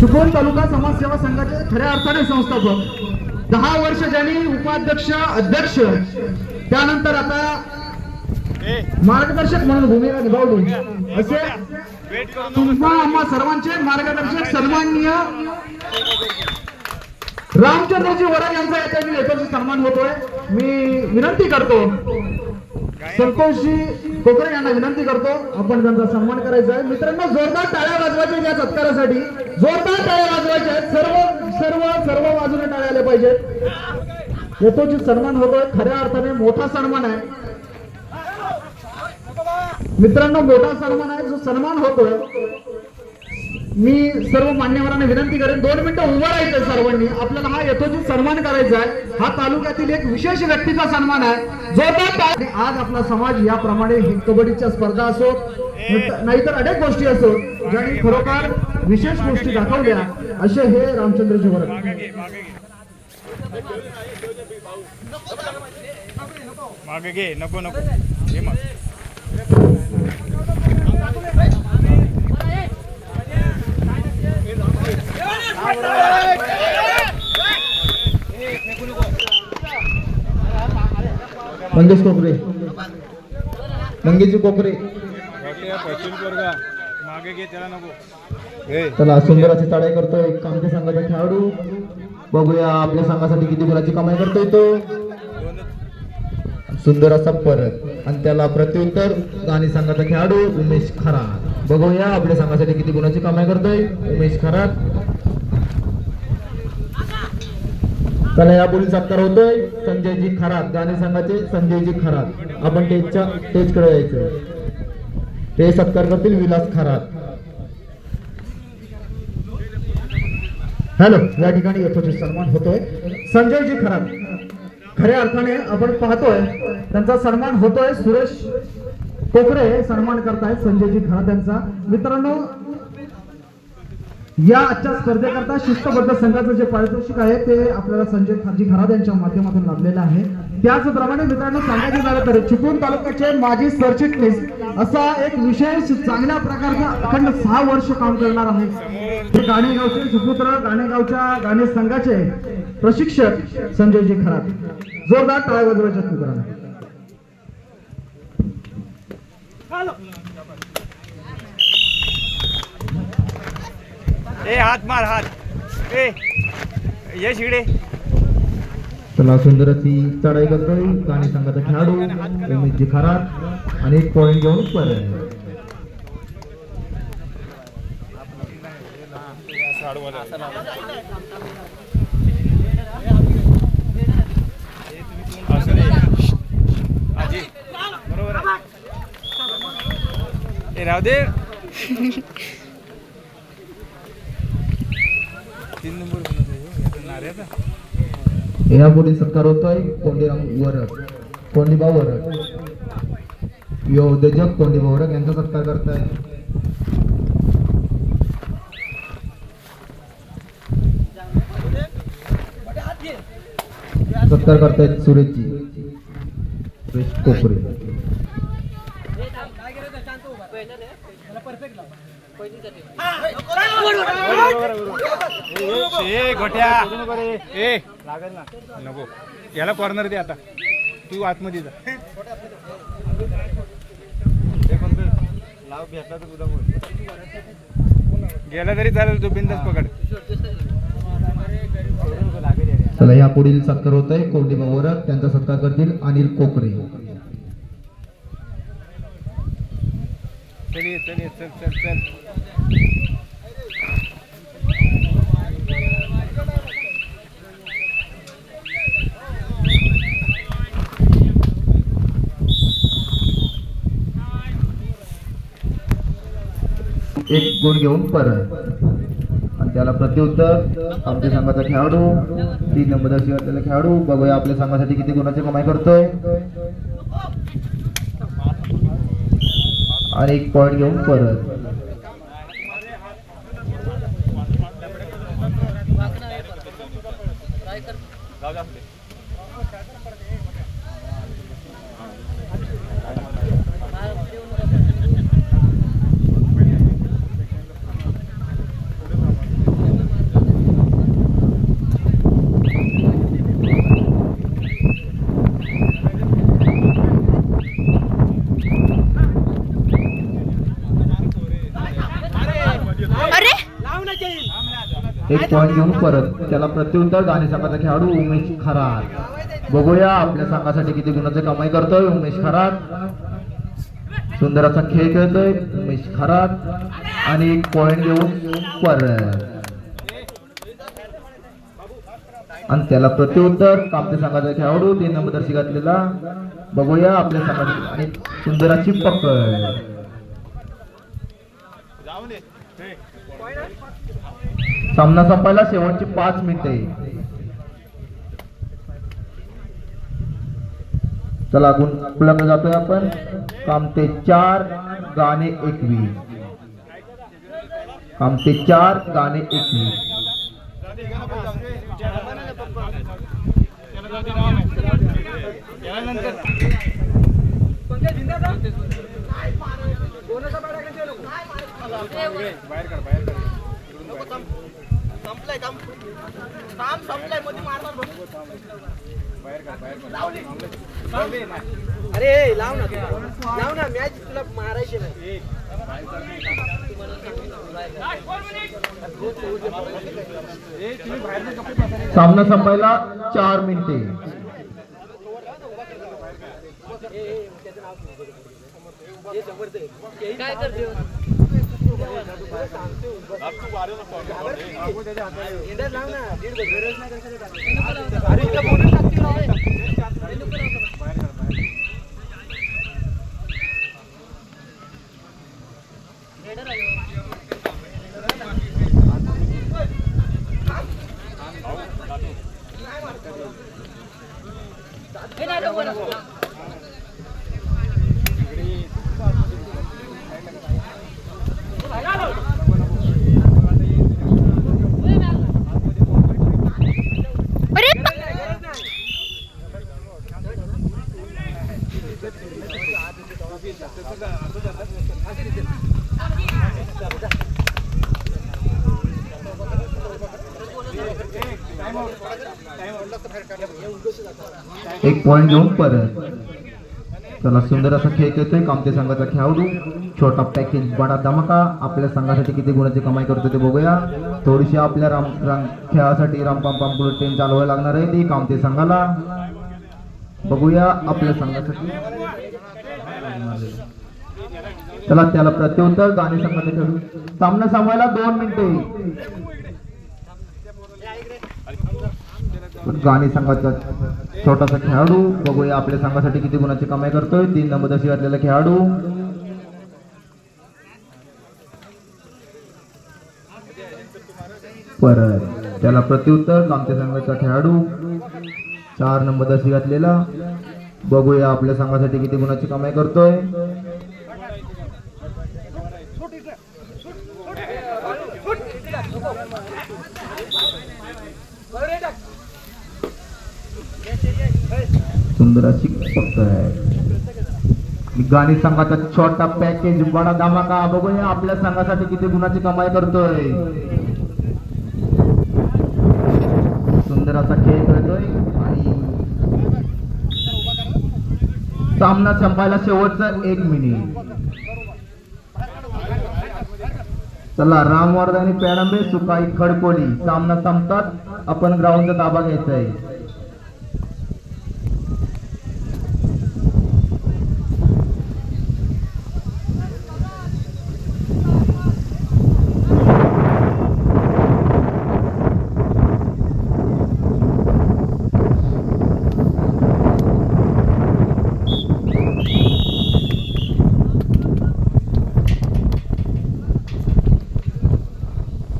चिपळूण तालुका समाजसेवा संघाचे खऱ्या अर्थाने संस्थापक. दहा वर्ष ज्यांनी उपाध्यक्ष अध्यक्ष त्यानंतर आता मार्गदर्शक म्हणून भूमिका निभावली. असे तुम्हा आम्हा सर्वांचे मार्गदर्शक सन्माननीय रामचंद्रजी वरा यांचा या ठिकाणी सन्मान होतोय. मी विनंती करतो संतोषजी कोकरे यांना विनंती करतो आपण त्यांचा सन्मान करायचा आहे. मित्रांनो जोरदार टाळ्या वाजवायच्या या सत्कारासाठी. जोरदार टाळ्या वाजवायच्या आहेत. सर्व सर्व सर्व बाजूने टाळ्या आल्या पाहिजेत. येतोची सन्मान होतोय. खऱ्या अर्थाने मोठा सन्मान आहे. मित्रांनो मोठा सन्मान आहे. जो सन्मान होतोय मी सर्व मान्यवरांना विनंती करेन दोन मिनिटं उभं राहायचं सर्वांनी. आपल्याला हा यथोचित सन्मान करायचा आहे. हा तालुक्यातील एक विशेष व्यक्तीचा सन्मान आहे. जो आज आपला समाज याप्रमाणे कबड्डीच्या स्पर्धा असो नाहीतर अनेक गोष्टी असो ज्यांनी खरोखर विशेष गोष्टी दाखवल्या असे हे रामचंद्रजी वर्ग मागे घे नको नको. मंगेश कोकरे मंगेशजी कोकरे चला सुंदर अशी चढाई करतोय आमच्या संघाचा खेळाडू. बघूया आपल्या संघासाठी किती गुणाची कमाई करतोय तो. सुंदर असा परत. आणि त्याला प्रत्युत्तर आणि संघाचा खेळाडू उमेश खरात. बघूया आपल्या संघासाठी किती गुणाची कमाई करतोय उमेश खरात. त्याला या बोली सत्कार होतोय. संजयजी खरात गाणे संघाचे संजयजी खरात. आपण टेजच्या टेजकडे यायचं. ते सत्कार करतील विलास खरात. हॅलो या ठिकाणी यथोचित सन्मान होतोय. संजयजी खरात. खऱ्या अर्थाने आपण पाहतोय त्यांचा सन्मान होतोय सुरेश कोकरे. सन्मान करतायत संजयजी खरात यांचा. मित्रांनो या आजच्या स्पर्धेकरता शिस्तबद्ध संघाचं जे पारितोषिक आहे ते आपल्याला संजय खाजी खराद यांच्या माध्यमातून लाभलेलं आहे. त्याचप्रमाणे मित्रांनो सांगायचं झालं तर चिपळूण तालुक्याचे माजी सरचिटणीस असा एक विशेष चांगल्या प्रकारचा अखंड सहा वर्ष काम करणार आहे. हे गाणेगावचे सुपुत्र गाणेगावच्या गाणे संघाचे प्रशिक्षक संजयजी खरात जोरदार टाळ्या वाजवायच्या मित्रांनो ए हात मार हात. ए ये शिगडे चला सुंदर अशी चढाई करतोय. गाणी संघाचा खेळाडू उमेशजी खरात. आणि एक पॉईंट घेऊन बरोबर ए राहू दे तीन नंबर बनवतो नाऱ्याचा या पुढे सत्कार होतोय कोंडीराम वरक कोंडीबा वरक यो उद्योजक कोंडीबा वरक यांचा सत्कार करताय सत्कार करतायत सुरेशजी सुरेश कोपरे ए गोट्या. ए लागल ना नको. याला कॉर्नर दे आता. तू आतमध्ये जा. कोणतं? लाव भेटला तर तुझा बोल गेला तरी चालेल तू बिंदास पकड. चला या पुढील सत्कार होत आहे कोंडीबा वरक त्यांचा सत्कार करतील अनिल कोकरे. चल ये चल चल चल चल. एक गुण घेऊन परत. आणि त्याला प्रत्युत्तर आमच्या संघाचा खेळाडू तीन नंबर असलेला खेळाडू बघूया आपल्या संघासाठी किती गुणाची कमाई करतोय. आणि एक पॉईंट घेऊन परत. एक पॉईंट घेऊन परत. त्याला प्रत्युत्तर गाणे संघाचा खेळाडू उमेश खरात. बघूया आपल्या संघासाठी किती गुणाची कमाई करतोय उमेश खरात. सुंदर असा खेळ खेळतोय उमेश खरात. आणि एक पॉईंट घेऊन परत. आणि त्याला प्रत्युत्तर कामते संघाचा खेळाडू तीन नंबर दर्शी घातलेला. बघूया आपल्या संघाची आणि सुंदराची पकड. सामना संपायला शेवटची पाच मिनिटे. चला गुण जातोय आपण. कामते चार गाणे एकवीस. कामते चार गाणे एकवीस. बाहेर काढ बाहेर काढ. संपलंय काम काम संपलंयमध्ये मारणार अरे लाव ना लाव ना मॅच तुला मारायची नाही सामना संपायला चार मिनिटे. काय करते? अरे एक पॉइंट घेऊन परत. चला सुंदर असा खेळ खेळतोय. कामते संघाचा खेळाडू छोटा पॅकेज बडा धमाका. आपल्या संघासाठी किती गुणाची कमाई करतो ते बघूया. थोडीशी आपल्या राम राम खेळासाठी रामपाम पाम बुलेट ट्रेन चालवायला लागणार आहे ती कामते संघाला. बघूया आपल्या संघासाठी. चला त्याला प्रत्युत्तर गाणे संघाचे खेळू. सामना संपवायला दोन मिनिटे. गाणी संघाचा छोटासा खेळाडू बघूया आपल्या संघासाठी किती गुणाची कमाई करतोय. तीन नंबर दशी घातलेला खेळाडू. परत त्याला प्रत्युत्तर कामते संघाचा खेळाडू. चार नंबर दशी घातलेला बघूया आपल्या संघासाठी किती गुणाची कमाई करतोय. सुंदर अशी पकड गाणी संघाचा छोटा पॅकेज बडा धमाका. बघूया आपल्या संघासाठी किती गुणाची कमाई करतोय. सुंदर असा खेळ खेळतोय. आणि सामना संपायला शेवटचा एक मिनिट चला रामवर्धन आणि पॅडंबे सुकाई खडकोली. सामना संपतात. आपण ग्राउंडचा ताबा घ्यायचा आहे.